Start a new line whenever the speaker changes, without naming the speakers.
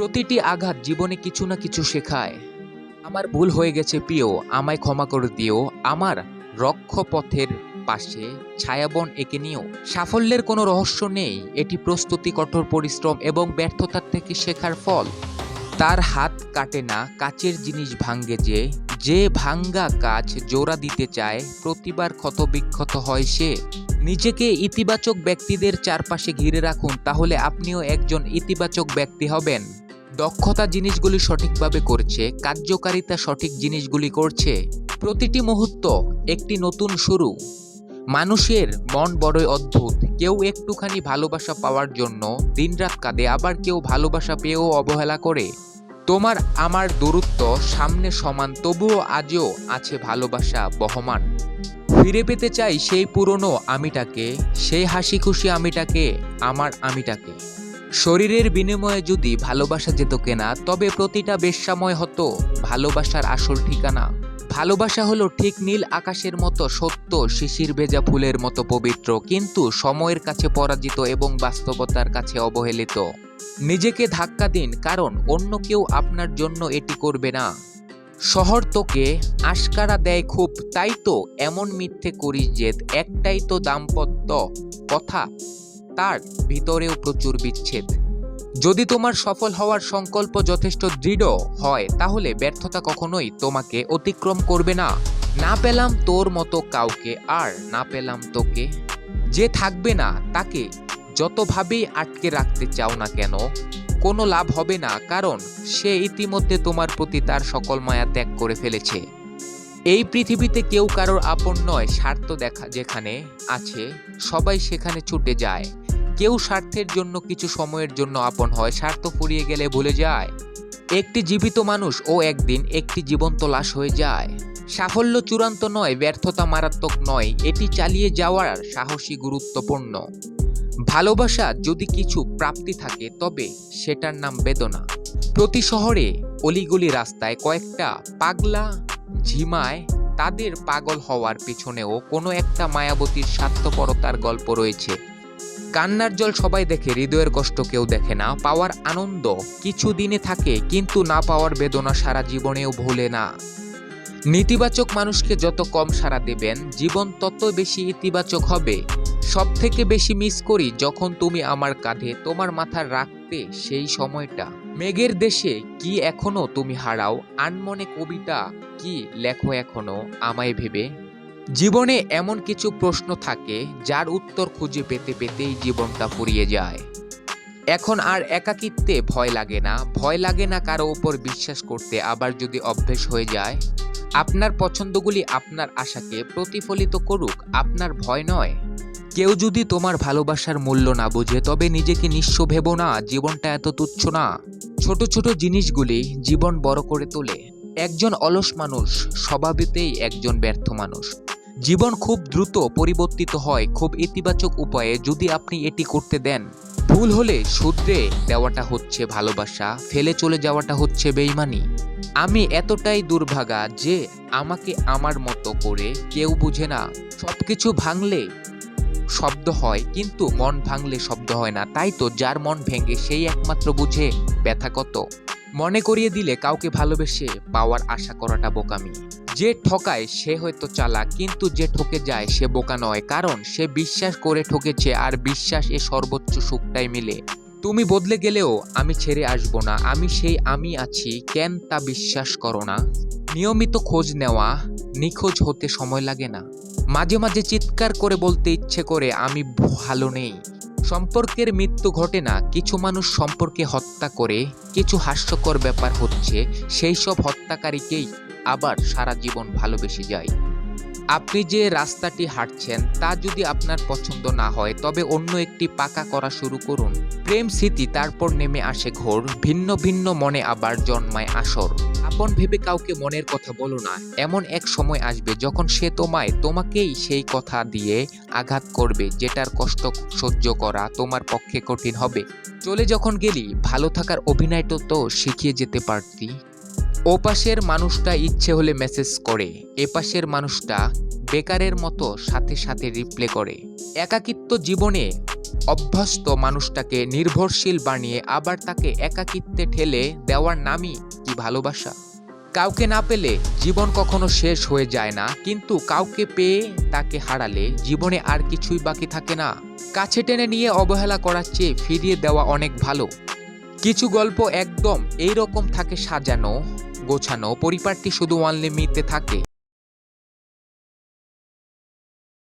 প্রতিটি আঘাত জীবনে কিছু না কিছু শেখায়। আমার ভুল হয়ে গেছে প্রিয়, আমায় ক্ষমা করে দিও। আমার রক্ষপথের পাশে ছায়াবন এঁকে নিও। সাফল্যের কোনো রহস্য নেই। এটি প্রস্তুতি, কঠোর পরিশ্রম এবং ব্যর্থতার থেকে শেখার ফল। তার হাত কাটে না, কাচের জিনিস ভাঙ্গে যে যে ভাঙ্গা কাজ জোড়া দিতে চায়, প্রতিবার ক্ষতবিক্ষত হয় সে। নিজেকে ইতিবাচক ব্যক্তিদের চারপাশে ঘিরে রাখুন, তাহলে আপনিও একজন ইতিবাচক ব্যক্তি হবেন। দক্ষতা জিনিসগুলি সঠিকভাবে করছে, কার্যকারিতা সঠিক জিনিসগুলি করছে। প্রতিটি মুহূর্ত একটি নতুন শুরু। মানুষের মন বড়ই অদ্ভুত। কেউ একটুখানি ভালোবাসা পাওয়ার জন্য দিনরাত কাঁদে, আবার কেউ ভালোবাসা পেয়েও অবহেলা করে। তোমার আমার দূরত্ব সামনে সমান, তবুও আজও আছে ভালোবাসা বহমান। ফিরে পেতে চাই সেই পুরনো আমিটাকে, সেই হাসি খুশি আমিটাকে, আমার আমিটাকে। শরীরের বিনিময়ে যদি ভালোবাসা যেত কেনা, তবে প্রতিটা বেশ্যাময় হতো ভালোবাসার আসল ঠিকানা। ভালোবাসা হলো ঠিক নীল আকাশের মতো সত্য শিশির ভেজা ফুলের মতো পবিত্র, কিন্তু সময়ের কাছে পরাজিত এবং বাস্তবতার কাছে অবহেলিত। নিজেকে ধাক্কা দিন, কারণ অন্য কেউ আপনার জন্য এটি করবে না। শহর তোকে আশকারা দেয় খুব, তাই তো এমন মিথ্যে করিস যে একটাই তো দাম্পত্য কথা। তার ভিতরেও প্রচুর বিচ্ছেদ। যদি তোমার সফল হওয়ার সংকল্প যথেষ্ট দৃঢ় হয়, তাহলে ব্যর্থতা কখনোই তোমাকে অতিক্রম করবে না। না পেলাম তোর মতো কাউকে, আর না পেলাম তোকে। যে থাকবে না, তাকে যতভাবেই আটকে রাখতে চাও না কেন, কোনো লাভ হবে না, কারণ সে ইতিমধ্যে তোমার প্রতি তার সকল মায়া ত্যাগ করে ফেলেছে। এই পৃথিবীতে কেউ কারোর আপন নয়, স্বার্থ দেখা যেখানে আছে, সবাই সেখানে ছুটে যায়। কেউ স্বার্থের জন্য কিছু সময়ের জন্য আপন হয়, স্বার্থ ফুরিয়ে গেলে ভুলে যায়। একটি জীবিত মানুষ ও একদিন একটি জীবন্ত লাশ হয়ে যায়। সাফল্য চূড়ান্ত নয়, ব্যর্থতা মারাত্মক নয়, এটি চালিয়ে যাওয়ার সাহসী গুরুত্বপূর্ণ। ভালোবাসা যদি কিছু প্রাপ্তি থাকে, তবে সেটার নাম বেদনা। প্রতি শহরে অলিগলি রাস্তায় কয়েকটা পাগলা ঝিমায় তাদের পাগল হওয়ার পেছনেও কোনো একটা মায়াবতীর স্বার্থপরতার গল্প রয়েছে। কান্নার জল সবাই দেখে, হৃদয়ের কষ্ট কেউ দেখে না, পাওয়ার আনন্দ কিছু দিনে থাকে, কিন্তু না পাওয়ার বেদনা সারা জীবনেও ভোলে না। নেতিবাচক মানুষকে যত কম সাড়া দেবেন, জীবন তত বেশি ইতিবাচক হবে। সব থেকে বেশি মিস করি যখন তুমি আমার কাঁধে, তোমার মাথা রাখতে সেই সময়টা। মেঘের দেশে কি এখনও তুমি হারাও? আনমনে কবিতা কি লেখো এখনও? আমায় ভেবে জীবনে এমন কিছু প্রশ্ন থাকে যার উত্তর খুঁজে পেতে পেতেই জীবনটা ফুরিয়ে যায়। এখন আর একাকিত্বে ভয় লাগে না, ভয় লাগে না কারও উপর বিশ্বাস করতে আবার যদি অভ্যেস হয়ে যায়, আপনার পছন্দগুলি আপনার আশাকে প্রতিফলিত করুক, আপনার ভয় নয়। কেউ যদি তোমার ভালোবাসার মূল্য না বোঝে, তবে নিজেকে নিঃস্ব ভেবো না, জীবনটা এত তুচ্ছ না। ছোট ছোট জিনিসগুলি জীবন বড় করে তোলে। একজন অলস মানুষ স্বভাবেতেই একজন ব্যর্থ মানুষ। জীবন খুব দ্রুত পরিবর্তিত হয়, খুব ইতিবাচক উপায়ে যদি আপনি এটি করতে দেন। ভুল হলে শুধরে দেওয়াটা হচ্ছে ভালোবাসা, ফেলে চলে যাওয়াটা হচ্ছে বেইমানি। আমি এতটাই দুর্ভাগা যে আমাকে আমার মতো করে কেউ বুঝে না। সব কিছু ভাঙলে শব্দ হয়, কিন্তু মন ভাঙলে শব্দ হয় না। তাই তো যার মন ভেঙে সেই একমাত্র বুঝে ব্যথা কত। মনে করিয়ে দিলে কাউকে ভালোবেসে পাওয়ার আশা করাটা বোকামি। যে ঠকায় সে হয়তো চালাক, কিন্তু যে ঠকে যায় সে বোকা নয়, কারণ সে বিশ্বাস করে ঠকেছে আর বিশ্বাস এ সর্বোচ্চ সুখটাই মিলে। তুমি বদলে গেলেও আমি ছেড়ে আসব না, আমি সেই আমি আছি, কেন তা বিশ্বাস করো না? নিয়মিত খোঁজ নেওয়া নিখোঁজ হতে সময় লাগে না। মাঝে মাঝে চিৎকার করে বলতে ইচ্ছে করে, আমি ভালো নেই। সম্পর্কের মৃত্যু ঘটে না, কিছু মানুষ সম্পর্কে হত্যা করে, কিছু হাস্যকর ব্যাপার হচ্ছে, সেই সব হত্যাকারীকেই আবার সারা জীবন ভালোবেসে যায়। আপনি যে রাস্তাটি হাঁটছেন, তা যদি আপনার পছন্দ না হয়, তবে অন্য একটি পাকা করা শুরু করুন। প্রেম স্মৃতি তারপর নেমে আসে ঘোর, ভিন্ন ভিন্ন মনে আবার জন্মায় আসর। আপন ভেবে কাউকে মনের কথা বলো না, এমন এক সময় আসবে যখন সে তোমায়, তোমাকেই সেই কথা দিয়ে আঘাত করবে, যেটার কষ্ট সহ্য করা তোমার পক্ষে কঠিন হবে। চলে যখন গেলি, ভালো থাকার অভিনয়টা তো শিখিয়ে যেতে পারতি। ও পাশের মানুষটা ইচ্ছে হলে মেসেজ করে, এ পাশের মানুষটা বেকারের মতো সাথে সাথে রিপ্লে করে। একাকিত্ব জীবনে অভ্যস্ত মানুষটাকে নির্ভরশীল বানিয়ে আবার তাকে একাকিত্বে ঠেলে দেওয়ার নামই কি ভালোবাসা? কাউকে না পেলে জীবন কখনো শেষ হয়ে যায় না, কিন্তু কাউকে পেয়ে তাকে হারালে জীবনে আর কিছুই বাকি থাকে না। কাছে টেনে নিয়ে অবহেলা করার চেয়ে ফিরিয়ে দেওয়া অনেক ভালো। কিছু গল্প একদম এই রকম থাকে সাজানো, গোছানো পরিবারটি শুধু অনলি মিতে থাকে।